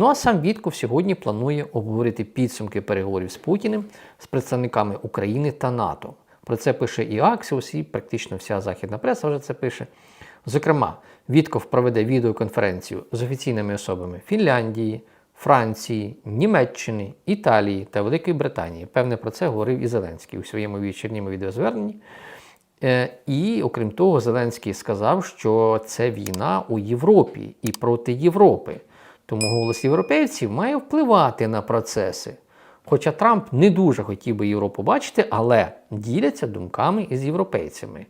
Ну а сам Вітков сьогодні планує обговорити підсумки переговорів з Путіним з представниками України та НАТО. Про це пише і Аксіос, і практично вся західна преса вже це пише. Зокрема, Вітков проведе відеоконференцію з офіційними особами Фінляндії, Франції, Німеччини, Італії та Великої Британії. Певне про це говорив і Зеленський у своєму вечірньому відеозверненні. Е, І окрім того, Зеленський сказав, що це війна у Європі і проти Європи. Тому голос європейців має впливати на процеси. Хоча Трамп не дуже хотів би Європу бачити, але діляться думками із європейцями.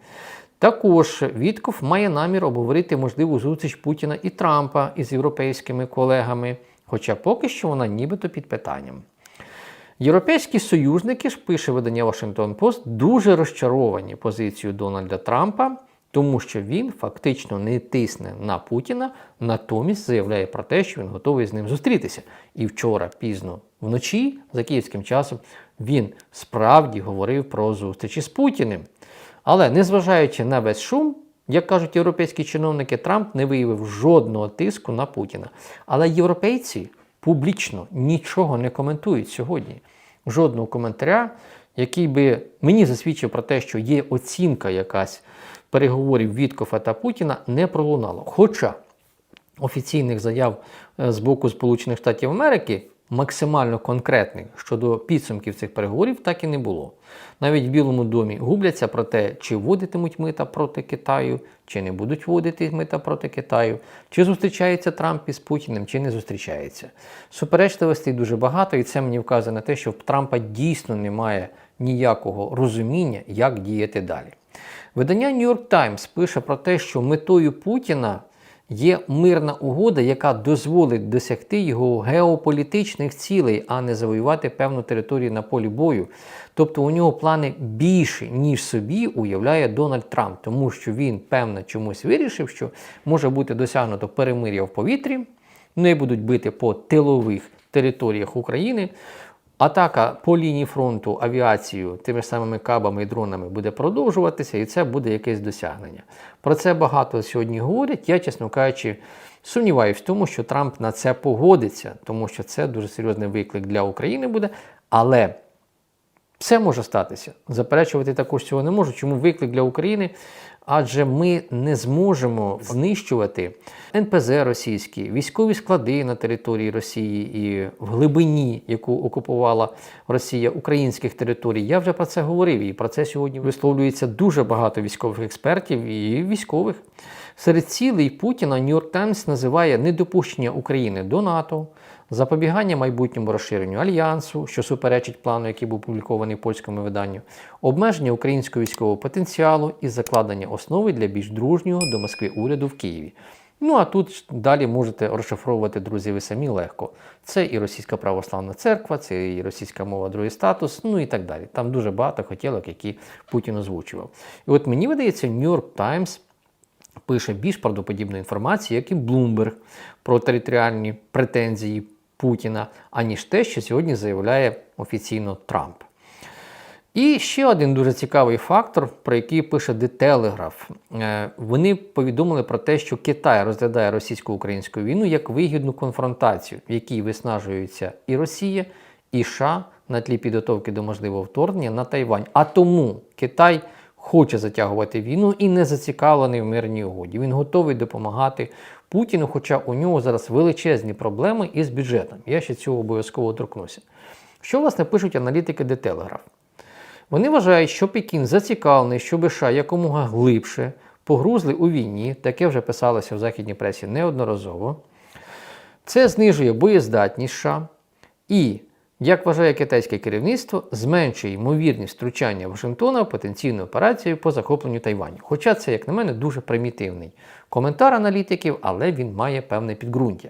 Також Вітков має намір обговорити можливу зустріч Путіна і Трампа із європейськими колегами, хоча поки що вона нібито під питанням. Європейські союзники ж пише видання Washington Post, дуже розчаровані позицією Дональда Трампа, тому що він фактично не тисне на Путіна, натомість заявляє про те, що він готовий з ним зустрітися. І вчора, пізно вночі, за київським часом, він справді говорив про зустрічі з Путіним. Але незважаючи на весь шум, як кажуть європейські чиновники, Трамп не виявив жодного тиску на Путіна. Але європейці публічно нічого не коментують сьогодні. Жодного коментаря, який би мені засвідчив про те, що є оцінка якась переговорів Віткофа та Путіна, не пролунало. Хоча офіційних заяв е, з боку Сполучених Штатів Америки максимально конкретних щодо підсумків цих переговорів так і не було. Навіть в Білому домі губляться про те, чи вводитимуть мита проти Китаю, чи не будуть вводити мита проти Китаю, чи зустрічається Трамп із Путіним, чи не зустрічається. Суперечливостей дуже багато, і це мені вказує на те, що в Трампа дійсно немає ніякого розуміння, як діяти далі. Видання New York Times пише про те, що метою Путіна є мирна угода, яка дозволить досягти його геополітичних цілей, а не завоювати певну територію на полі бою. Тобто у нього плани більше, ніж собі уявляє Дональд Трамп, тому що він, певно, чомусь вирішив, що може бути досягнуто перемир'я в повітрі, не будуть бити по тилових територіях України. Атака по лінії фронту авіацією тими самими кабами і дронами буде продовжуватися, і це буде якесь досягнення. Про це багато сьогодні говорять. Я, чесно кажучи, сумніваюся в тому, що Трамп на це погодиться, тому що це дуже серйозний виклик для України буде. Але все може статися. Заперечувати також цього не можу. Чому виклик для України? Адже ми не зможемо знищувати НПЗ російські, військові склади на території Росії і в глибині, яку окупувала Росія українських територій. Я вже про це говорив, і про це сьогодні висловлюється дуже багато військових експертів і військових. Серед цілей Путіна Нью-Йорк Таймс називає недопущення України до НАТО, запобігання майбутньому розширенню альянсу, що суперечить плану, який був опублікований в польському виданню, обмеження українського військового потенціалу і закладення основи для більш дружнього до Москви уряду в Києві. Ну а тут далі можете розшифровувати, друзі, ви самі легко. Це і Російська православна церква, це і російська мова, другий статус, ну і так далі. Там дуже багато хотілок, які Путін озвучував. І от мені видається, York Times пише більш правдоподібну інформацію, як і Bloomberg про територіальні претензії Путіна, аніж те, що сьогодні заявляє офіційно Трамп. І ще один дуже цікавий фактор, про який пише The Telegraph. Е, Вони повідомили про те, що Китай розглядає російсько-українську війну як вигідну конфронтацію, в якій виснажуються і Росія, і США на тлі підготовки до можливого вторгнення на Тайвань. А тому Китай хоче затягувати війну і не зацікавлений в мирній угоді. Він готовий допомагати Путіну, хоча у нього зараз величезні проблеми із бюджетом. Я ще цього обов'язково торкнуся. Що, власне, пишуть аналітики The Telegraph? Вони вважають, що Пекін зацікавлений, щоб США якомога глибше погрузли у війні, таке вже писалося в західній пресі неодноразово. Це знижує боєздатність США і, як вважає китайське керівництво, зменшує ймовірність втручання Вашингтона в потенційну операцію по захопленню Тайваню. Хоча це, як на мене, дуже примітивний коментар аналітиків, але він має певне підґрунтя.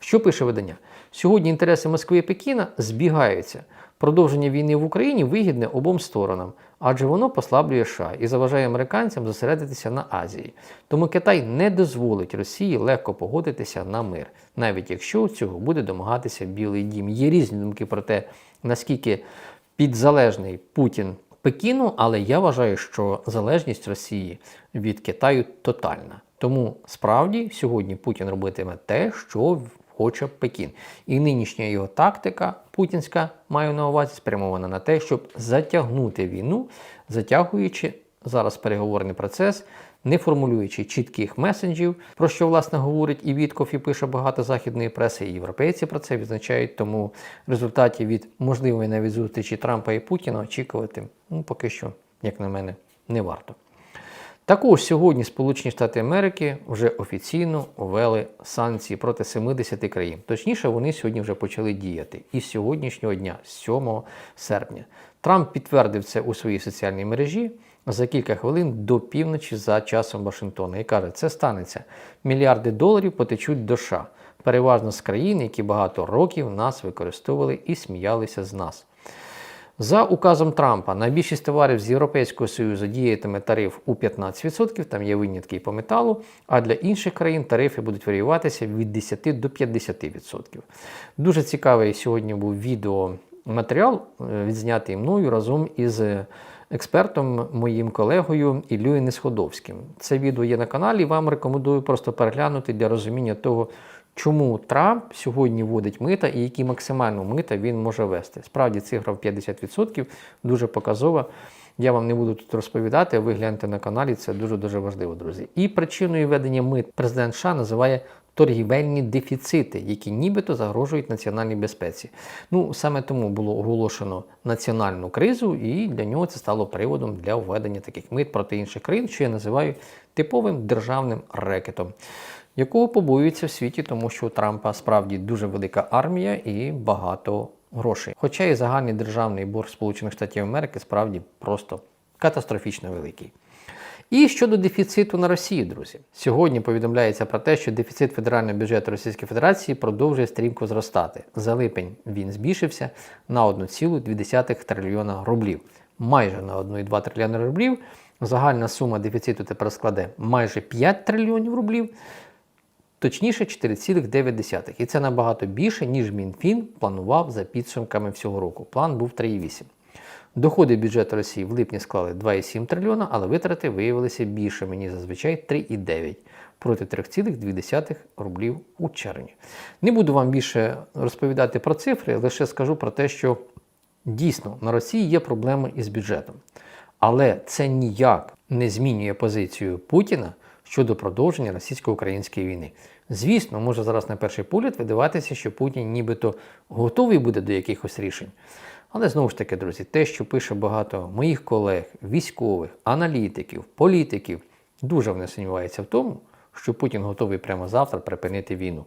Що пише видання? Сьогодні інтереси Москви і Пекіна збігаються. Продовження війни в Україні вигідне обом сторонам, адже воно послаблює США і заважає американцям зосередитися на Азії. Тому Китай не дозволить Росії легко погодитися на мир, навіть якщо цього буде домагатися Білий Дім. Є різні думки про те, наскільки підзалежний Путін Пекіну, але я вважаю, що залежність Росії від Китаю тотальна. Тому справді сьогодні Путін робитиме те, що хоче Пекін. І нинішня його тактика путінська маю на увазі спрямована на те, щоб затягнути війну, затягуючи зараз переговорний процес, не формулюючи чітких месенджів, про що власне говорить і Вітков, і пише багато західної преси, і європейці про це відзначають. Тому в результаті від можливої навіть зустрічі Трампа і Путіна очікувати ну, поки що, як на мене, не варто. Також сьогодні Сполучені Штати Америки вже офіційно ввели санкції проти 70 країн. Точніше, вони сьогодні вже почали діяти. І з сьогоднішнього дня, 7 серпня, Трамп підтвердив це у своїй соціальній мережі за кілька хвилин до півночі за часом Вашингтона. І каже, це станеться. Мільярди доларів потечуть до США, переважно з країн, які багато років нас використовували і сміялися з нас. За указом Трампа на більшість товарів з Європейського Союзу діятиме тариф у 15%, там є винятки і по металу, а для інших країн тарифи будуть варіюватися від 10 до 50%. Дуже цікавий сьогодні був відеоматеріал, е, відзнятий мною разом із експертом, моїм колегою Іллею Несходовським. Це відео є на каналі, вам рекомендую просто переглянути для розуміння того, чому Трамп сьогодні вводить мита і які максимально мита він може вести. Справді цифра в 50% дуже показова. Я вам не буду тут розповідати, ви гляньте на каналі, це дуже-дуже важливо, друзі. І причиною ведення мит президент США називає торгівельні дефіцити, які нібито загрожують національній безпеці. Ну, саме тому було оголошено національну кризу, і для нього це стало приводом для введення таких мит проти інших країн, що я називаю типовим державним рекетом якого побоюються в світі, тому що у Трампа справді дуже велика армія і багато грошей. Хоча і загальний державний борг Сполучених Штатів Америки справді просто катастрофічно великий. І щодо дефіциту на Росії, друзі, сьогодні повідомляється про те, що дефіцит федерального бюджету Російської Федерації продовжує стрімко зростати. За липень він збільшився на 1,2 трильйона рублів, майже на 1,2 трильйона рублів. Загальна сума дефіциту тепер складе майже 5 трильйонів рублів. Точніше 4,9. І це набагато більше, ніж Мінфін планував за підсумками всього року. План був 3,8. Доходи бюджету Росії в липні склали 2,7 трильйона, але витрати виявилися більше, мені зазвичай 3,9 проти 3,2 рублів у червні. Не буду вам більше розповідати про цифри, лише скажу про те, що дійсно на Росії є проблеми із бюджетом. Але це ніяк не змінює позицію Путіна щодо продовження російсько-української війни. Звісно, може зараз на перший погляд видаватися, що Путін нібито готовий буде до якихось рішень. Але знову ж таки, друзі, те, що пише багато моїх колег, військових, аналітиків, політиків, дуже вони сумніваються в тому, що Путін готовий прямо завтра припинити війну.